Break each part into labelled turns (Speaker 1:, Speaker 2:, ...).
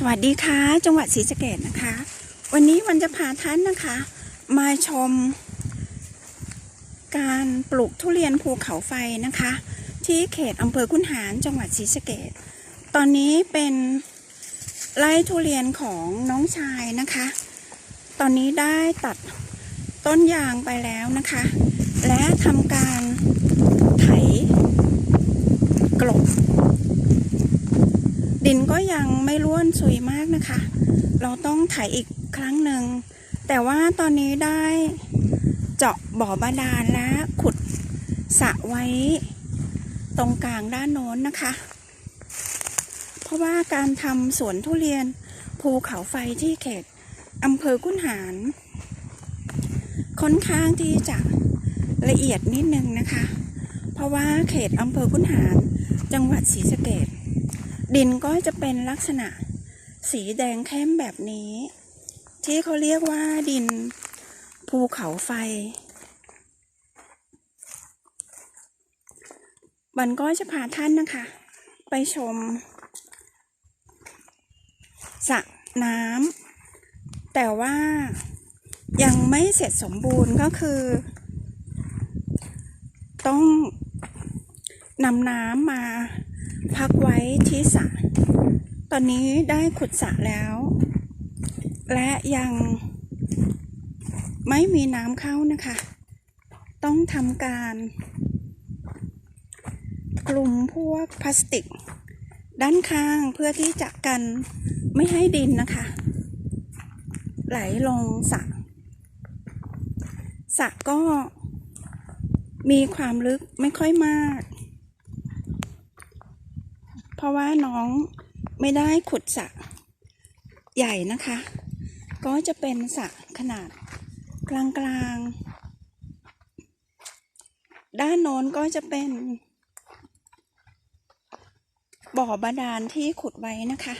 Speaker 1: สวัสดีค่ะ จังหวัดศรีสะเกดนะคะ วันนี้มันจะพาท่านนะคะ มาชม การปลูกทุเรียนภูเขาไฟนะคะ ที่เขตอำเภอคุนหารจังหวัดศรีสะเกดตอนนี้เป็นไร่ทุเรียนของน้องชายนะคะ ตอนนี้ได้ตัดต้นยางไปแล้วนะคะ และทำการไถกลบ ดินก็ยังไม่ร่วนซุยมากนะคะ เราต้องไถอีกครั้งหนึ่ง แต่ว่าตอนนี้ได้เจาะบ่อบาดาลและขุดสระไว้ตรงกลางด้านโน้นนะคะ เพราะว่าการทำสวนทุเรียนภูเขาไฟที่เขตอำเภอกุนหารค่อนข้างที่จะละเอียดนิดนึงนะคะ เพราะว่าเขตอำเภอกุนหาร จังหวัดศรีสะเกด ดินก็จะเป็นลักษณะสีแดงเข้มแบบนี้ ที่เขาเรียกว่าดินภูเขาไฟมันก็จะพาท่านนะคะ ไปชมสระน้ำแต่ว่ายังไม่เสร็จสมบูรณ์ก็คือ ต้องนำน้ำมา พักไว้ที่สระตอนนี้ได้ขุดสระแล้ว และยังไม่มีน้ำเข้านะคะ ต้องทำการกลุ่มพวกพลาสติก ด้านข้างเพื่อที่จะกันไม่ให้ดินนะคะ ไหลลงสระสระก็มีความลึกไม่ค่อยมาก เพราะว่าน้องไม่ได้ขุดสระใหญ่นะคะ ก็จะเป็นสระขนาดกลางๆ ด้านโน้นก็จะเป็นบ่อบาดาลที่ขุดไว้นะคะ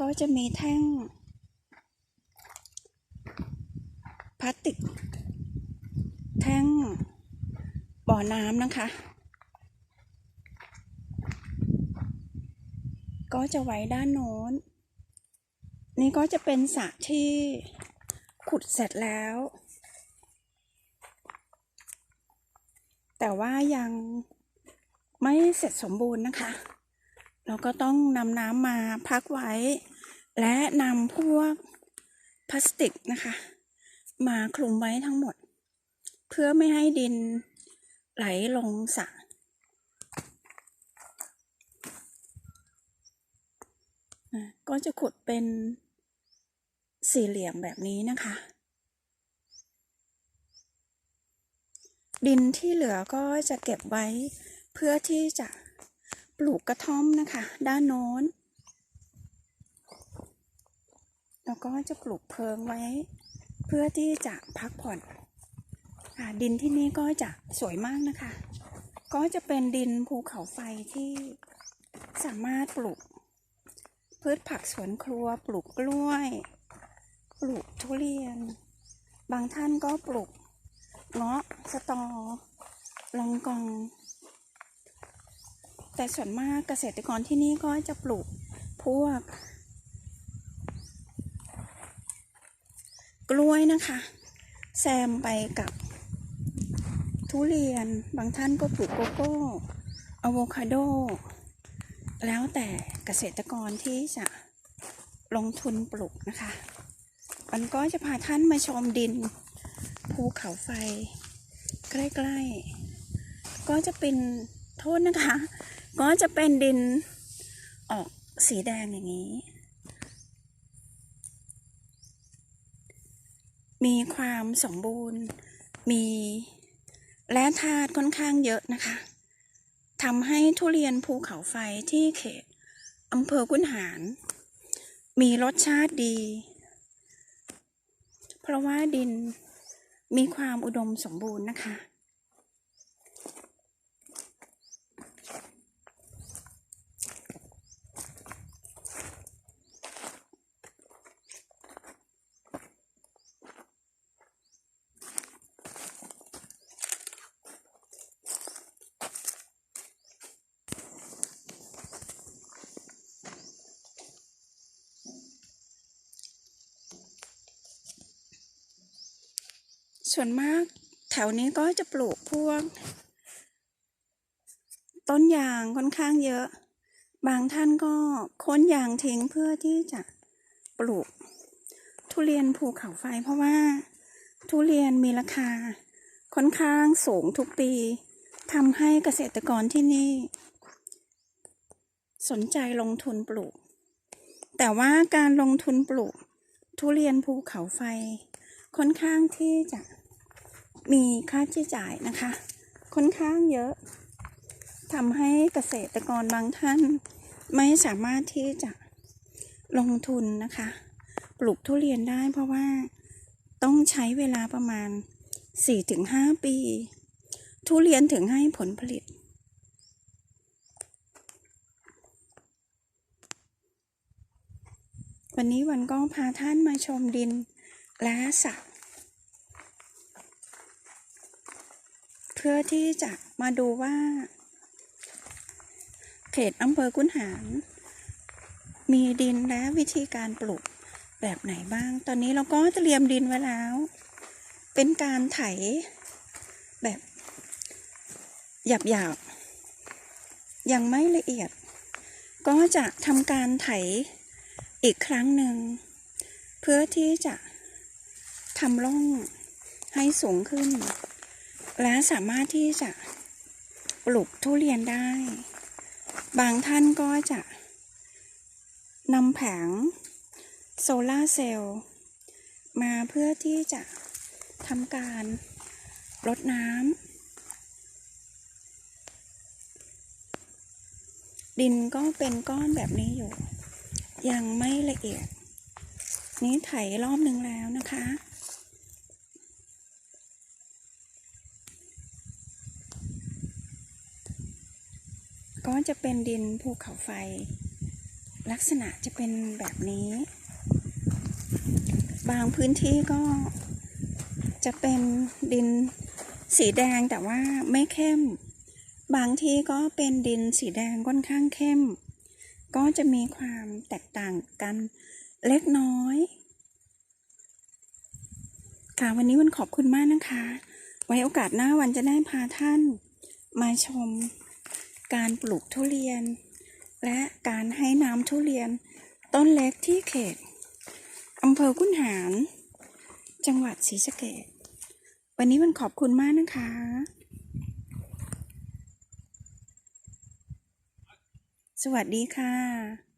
Speaker 1: ก็จะมีแท่งพลาสติก แท่งบ่อน้ำนะคะ ก็จะไว้ด้านโน้น นี่ก็จะเป็นสระที่ขุดเสร็จแล้ว แต่ว่ายังไม่เสร็จสมบูรณ์นะคะ เราก็ต้องนำน้ำมาพักไว้ และนำพวกพลาสติกนะคะ มาคลุมไว้ทั้งหมด เพื่อไม่ให้ดินไหลลงสระ อะก็จะขุดเป็นสี่เหลี่ยมแบบนี้นะคะ ดินที่เหลือก็จะเก็บไว้เพื่อที่จะปลูกกระท่อมนะคะ ด้านโน้น แล้วก็จะปลูกเพิงไว้ เพื่อที่จะพักผ่อนดินที่นี่ก็จะสวยมากนะคะ ก็จะเป็นดินภูเขาไฟที่สามารถปลูก พืชผักสวนครัวปลูกกล้วย ปลูกทุเรียน บางท่านก็ปลูกเงาะสตอ ลองกอง แต่ส่วนมากเกษตรกรที่นี่ก็จะปลูกพวก กล้วยนะคะ แซมไปกับ ทุเรียนบางท่านก็ปลูกโกโก้อะโวคาโด แล้วแต่ เกษตรกรที่จะลงทุนปลูกนะคะ มันก็จะพาท่านมาชมดินภูเขาไฟ ใกล้ๆ ก็จะเป็นโทษนะคะ ก็จะเป็นดินออกสีแดงอย่างนี้ มีความสมบูรณ์ มีแร่ธาตุค่อนข้างเยอะนะคะทำให้ทุเรียนภูเขาไฟที่เขต อำเภอกุนหาร มีรสชาติดี เพราะว่าดินมีความอุดมสมบูรณ์นะคะ ส่วนมากแถวนี้ก็จะปลูกพวก ต้นยางค่อนข้างเยอะ บางท่านก็ค้นยางทิ้งเพื่อที่จะปลูก ทุเรียนภูเขาไฟเพราะว่า ทุเรียนมีราคาค่อนข้างสูงทุกปีทำให้เกษตรกรที่นี่ สนใจลงทุนปลูก แต่ว่าการลงทุนปลูก ทุเรียนภูเขาไฟค่อนข้างที่จะ มีค่าใช้จ่ายนะคะ ค่อนข้างเยอะทำให้เกษตรกรบางท่าน ไม่สามารถที่จะลงทุนนะคะ ปลูกทุเรียนได้เพราะว่าต้องใช้เวลาประมาณ 4-5 ปี ทุเรียนถึงให้ผลผลิตวันนี้วันก็พาท่านมาชมดินและสระ พื่อที่จะมาดูว่า เขตอำเภอกุนหารมีดินและวิธีการปลูกแบบไหนบ้าง ตอนนี้เราก็เตรียมดินไว้แล้ว เป็นการไถแบบหยาบๆยังไม่ละเอียด ก็จะทำการไถอีกครั้งหนึ่ง เพื่อที่จะทำร่องให้สูงขึ้น และสามารถที่จะปลูกทุเรียนได้ บางท่านก็จะนำแผงโซลาเซลล์มาเพื่อที่จะทำการรดน้ำดินก็เป็นก้อนแบบนี้อยู่ ยังไม่ละเอียด นี้ไถรอบหนึ่งแล้วนะคะ จะเป็นดินภูเขาไฟ ลักษณะจะเป็นแบบนี้ บางพื้นที่ก็จะเป็นดินสีแดงแต่ว่าไม่เข้ม บางที่ก็เป็นดินสีแดงค่อนข้างเข้ม ก็จะมีความแตกต่างกันเล็กน้อย ค่ะวันนี้วันขอบคุณมากนะคะ ไว้โอกาสหน้าวันจะได้พาท่านมาชม การปลูกทุเรียน และการให้น้ำทุเรียน ต้นเล็กที่เขตอำเภอกุนหาร จังหวัดศรีสะเกษวันนี้มันขอบคุณมากนะคะสวัสดีค่ะ